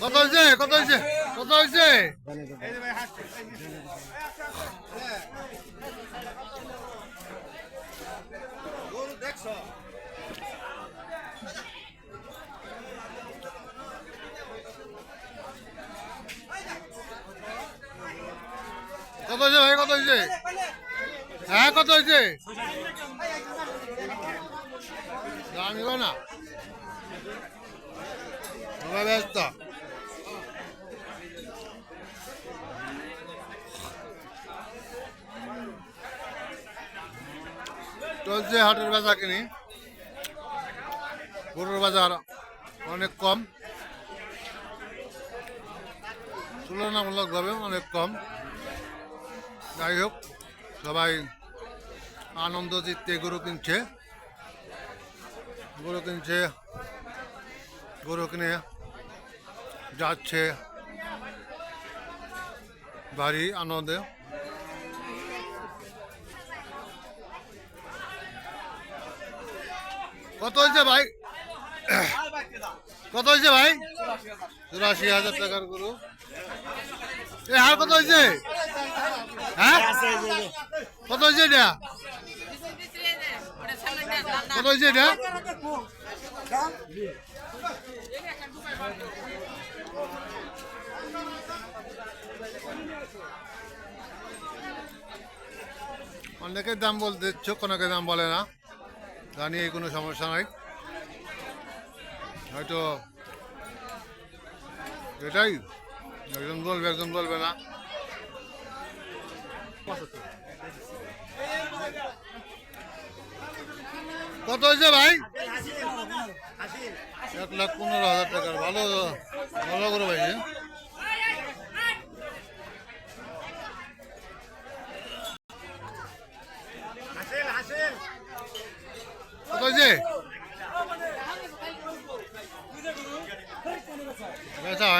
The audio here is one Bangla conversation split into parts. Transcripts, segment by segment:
কত হয়েছে কত হয়েছে কত হয়েছে কত হয়েছে ভাই? কত হয়েছে হ্যাঁ কত হয়েছে দাম না। ব্যস্ত। চলছে হাটের বেচা কিনি। গরুর বাজার অনেক কম। তুলনামূলকভাবে অনেক কম। যাই হোক, সবাই আনন্দ চিত্তে গরু কিনছে। গরু কিনছে, গরু কিনে যাচ্ছে। বাড়ি আনন্দে। কত হয়েছে ভাই? কত হয়েছে ভাই? চুরাশি হাজার টাকার গরু। এ হার কত হয়েছে? হ্যাঁ? কত হয়েছে এটা? কত হয়েছে এটা? অনেকের দাম বলতে অনেকে দাম বলে না। জানি নিয়ে কোনো সমস্যা নাই। হয়তো এটাই, একজন বলবে একজন বলবে না। কত হয়েছে ভাই? এক লাখ পনেরো হাজার টাকার। ভালো ভালো করে ভাই হ্যাঁ? কত হয়েছে বেচা হয়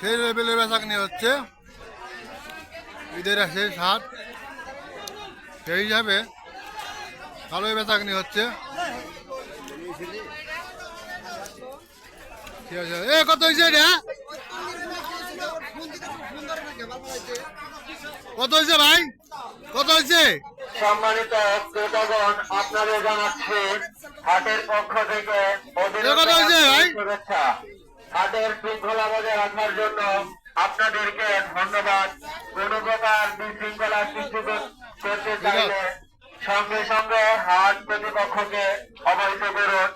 সেই লেভেলে বেচাকনি হচ্ছে। ঈদের আছে সাত সেই হিসাবে ভালোই বেচাকনি হচ্ছে। এ কত হয়েছে এটা? কত হয়েছে ভাই? কত হয়েছে? সম্মানিত ক্রেতাগণ আপনাদের জানাচ্ছে হাটের পক্ষ থেকে কথা হয়েছে ভাই? হাটের শৃঙ্খলা বজায় রাখার জন্য আপনাদেরকে ধন্যবাদ। কোন প্রকার বিশৃঙ্খলা সৃষ্টি করতে চাইলে সঙ্গে সঙ্গে হাট প্রতিপক্ষকে অবহিত করুন।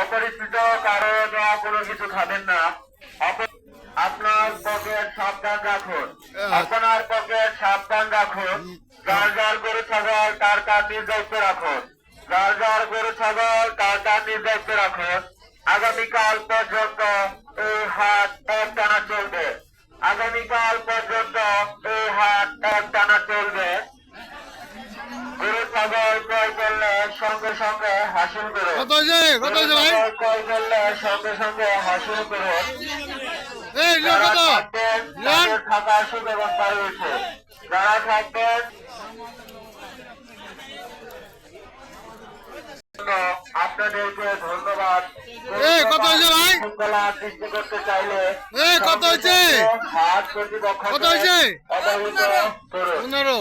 অপরিচিত কারও দেওয়া কোনো কিছু খাবেন না। আপনার পকেট সাবধান রাখুন। আপনার পকেট সাবধান রাখুন। যার যার গরু ছাগল তার তার নিজ দায়িত্ব রাখুন। যার যার গরু ছাগল তার তার নিজ দায়িত্ব রাখুন। আগামীকাল পর্যন্ত এই হাট এক টানা চলবে। আগামীকাল পর্যন্ত এই হাট এক টানা চলবে। গরু ছাগল ক্রয় করলে সঙ্গে সঙ্গে হাসিল করুন ক্রয় করলে সঙ্গে সঙ্গে হাসিল করুন থাকার সুব্যবস্থা রয়েছে। যারা থাকবেন আপনাদেরকে ধন্যবাদ। এই, কত হয়েছে ভাই? এই, কত হয়েছে? কত হয়েছে? পনেরো